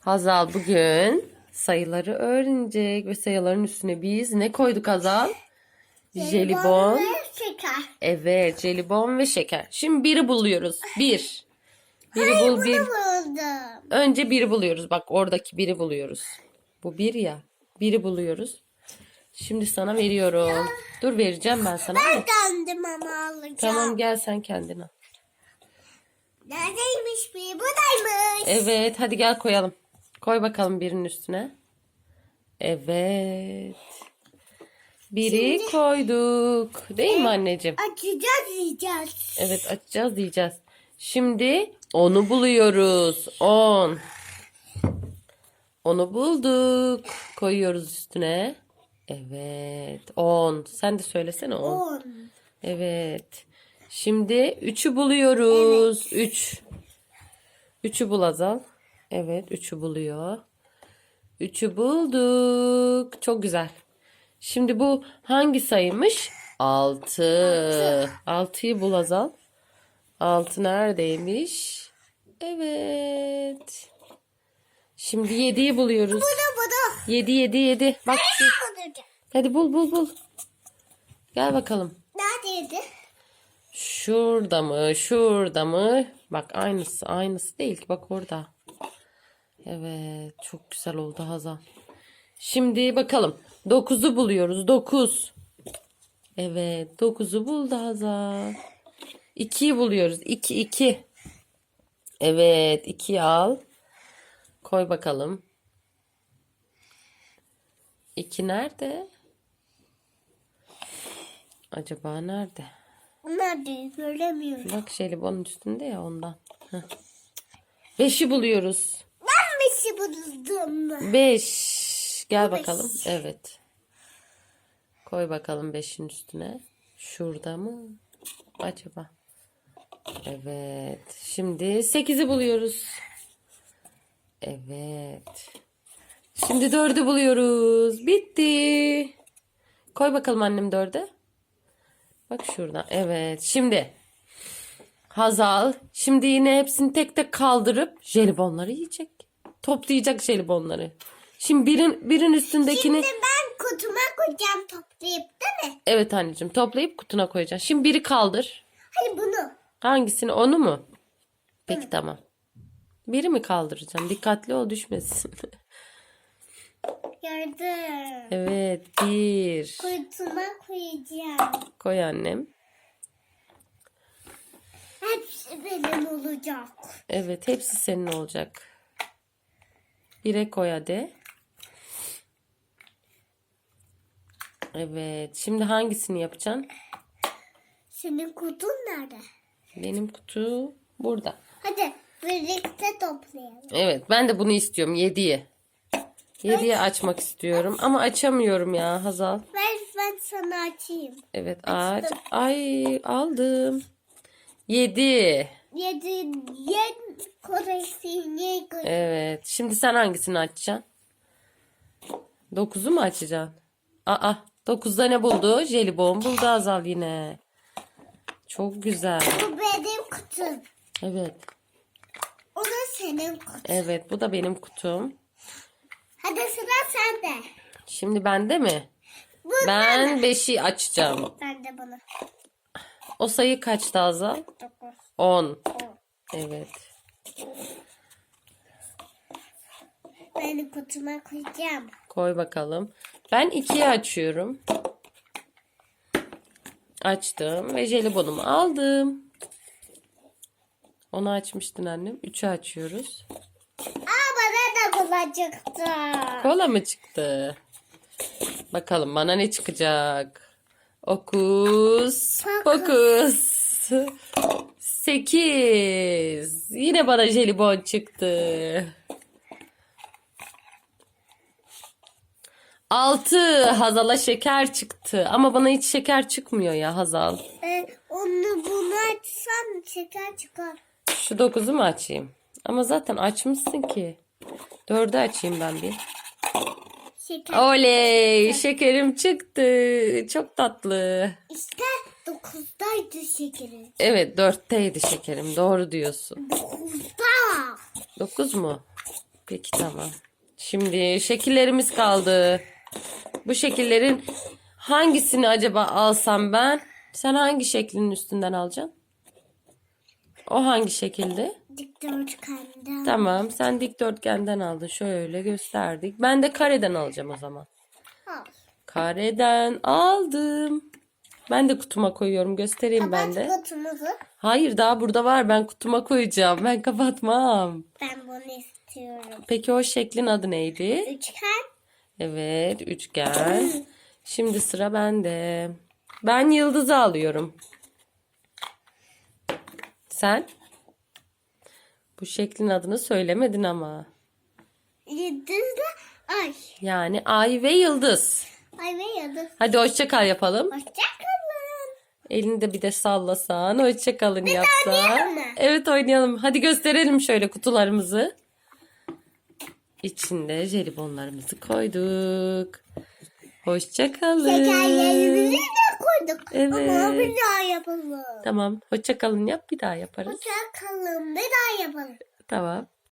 Hazal bugün sayıları öğrenecek ve sayıların üstüne biz ne koyduk Hazal? Jelibon. ve şeker. Evet, jelibon ve şeker. Şimdi biri buluyoruz. Bir. Biri bul bir. Buldum. Önce biri buluyoruz. Bak oradaki biri buluyoruz. Bu bir ya. Biri buluyoruz. Şimdi sana veriyorum. Dur vereceğim ben sana. Ben döndüm ama alacağım. Tamam gel sen kendine. Neredeymiş bir? Buradaymış. Evet hadi gel koyalım. Koy bakalım birinin üstüne. Evet. Biri koyduk. Değil mi anneciğim? Açacağız yiyeceğiz. Evet açacağız diyeceğiz. Şimdi onu buluyoruz. 10. Onu bulduk. Koyuyoruz üstüne. Evet. 10. Sen de söylesene 10. On. Evet. Şimdi 3'ü buluyoruz. 3. 3'ü bul Azal. Evet 3'ü buluyor. 3'ü bulduk. Çok güzel. Şimdi bu hangi sayıymış? 6. 6'yı bul Azal. 6 neredeymiş? Evet. Şimdi 7'yi buluyoruz. Burada burada. 7 7 7. Bak. Hadi bul bul bul. Gel bakalım. Neredeydi? Şurada mı? Şurada mı? Bak aynısı. Aynısı değil ki. Bak orada. Evet. Çok güzel oldu Hazal. Şimdi bakalım. 9'u buluyoruz. 9. Evet. 9'u buldu Hazal. 2'yi buluyoruz. 2 2. Evet. 2'yi al. Koy bakalım. 2 nerede? Acaba nerede? Nerede? Göremiyorum. Bak jelibonun üstünde ya ondan. Heh. Beşi buluyoruz. Ben şey buldum. Beş. Gel beş. bakalım. Evet. Koy bakalım beşin üstüne. Şurada mı? Acaba. Evet. Şimdi sekizi buluyoruz. Evet. Şimdi dördü buluyoruz. Bitti. Koy bakalım annem dörde. Bak şurada. Evet. Şimdi Hazal şimdi yine hepsini tek tek kaldırıp jelibonları yiyecek. Toplayacak jelibonları. Şimdi birin birin üstündekini Şimdi ben kutuma koyacağım toplayıp değil mi? evet anneciğim toplayıp kutuna koyacaksın. Şimdi biri kaldır. Hayır bunu. Hangisini onu mu? Peki tamam. Biri mi kaldıracaksın? Dikkatli ol düşmesin. Gördüm. evet bir. Kutuma koyacağım. Koy annem. Hepsi benim olacak. Evet hepsi senin olacak. Bire koy hadi. Evet şimdi hangisini yapacaksın? Senin kutun nerede? Benim kutu burada. Hadi birlikte toplayalım. Evet ben de bunu istiyorum 7'yi. 7'yi açmak istiyorum ama açamıyorum ya Hazal. Ver ben sana açayım. Evet aç. Ay aldım. 7. Yedi, yedi koresini koy. Evet şimdi sen hangisini açacaksın? 9'u mu açacaksın? Aa 9'da ne buldu? Jelibon buldu Hazal yine. Çok güzel. Bu benim kutum. Evet. O da senin kutun. Evet bu da benim kutum. Hadi sıra sende. Şimdi bende mi? Bu Ben 5'i açacağım. Ben de bunu. O sayı kaçtı Hazal? Dokuz. 10. on. Evet. Benim kutuma koyacağım. Koy bakalım. Ben 2'yi açıyorum. Açtım ve jelibonumu aldım. Onu açmıştın annem. 3'ü açıyoruz. Da kola çıktı. Kola mı çıktı? Bakalım bana ne çıkacak? Okus pokus. 8. Yine bana jelibon çıktı. 6. Hazal'a şeker çıktı. Ama bana hiç şeker çıkmıyor ya Hazal. Ee, onu bunu açsam şeker çıkar. Şu 9'u mu açayım? Ama zaten açmışsın ki. 4'ü açayım ben bir. Şeker. Oley! Şekerim çıktı. Çok tatlı. İşte dokuzdaydı şekerin. Evet dörtteydi şekerim. Doğru diyorsun. Dokuzda. Dokuz mu? Peki tamam. Şimdi şekillerimiz kaldı. Bu şekillerin hangisini acaba alsam ben? Sen hangi şeklin üstünden alacaksın? O hangi şekilde? Dikdörtgenden. Tamam sen dikdörtgenden aldın. Şöyle gösterdik. Ben de kareden alacağım o zaman. Al. Kareden aldım. Ben de kutuma koyuyorum. Göstereyim ben de. Kutumuzu. Hayır daha burada var. Ben kutuma koyacağım. Ben kapatmam. Ben bunu istiyorum. Peki o şeklin adı neydi? Üçgen. Evet, üçgen. Şimdi sıra bende. Ben yıldızı alıyorum. Sen? Bu şeklin adını söylemedin ama. Yıldız da ay. Yani ay ve yıldız. Ay ve yıldız. Hadi hoşça kal yapalım. Hoşçakalın. Elini de bir de sallasan. Hoşça kalın yapsan. oynayalım mı? Evet oynayalım. Hadi gösterelim şöyle kutularımızı. İçinde jelibonlarımızı koyduk. Hoşça kalın. Şekerlerimizi de koyduk. Evet. Ama bir daha yapalım. Tamam. Hoşça kalın yap bir daha yaparız. Hoşçakalın. Bir daha yapalım. Tamam.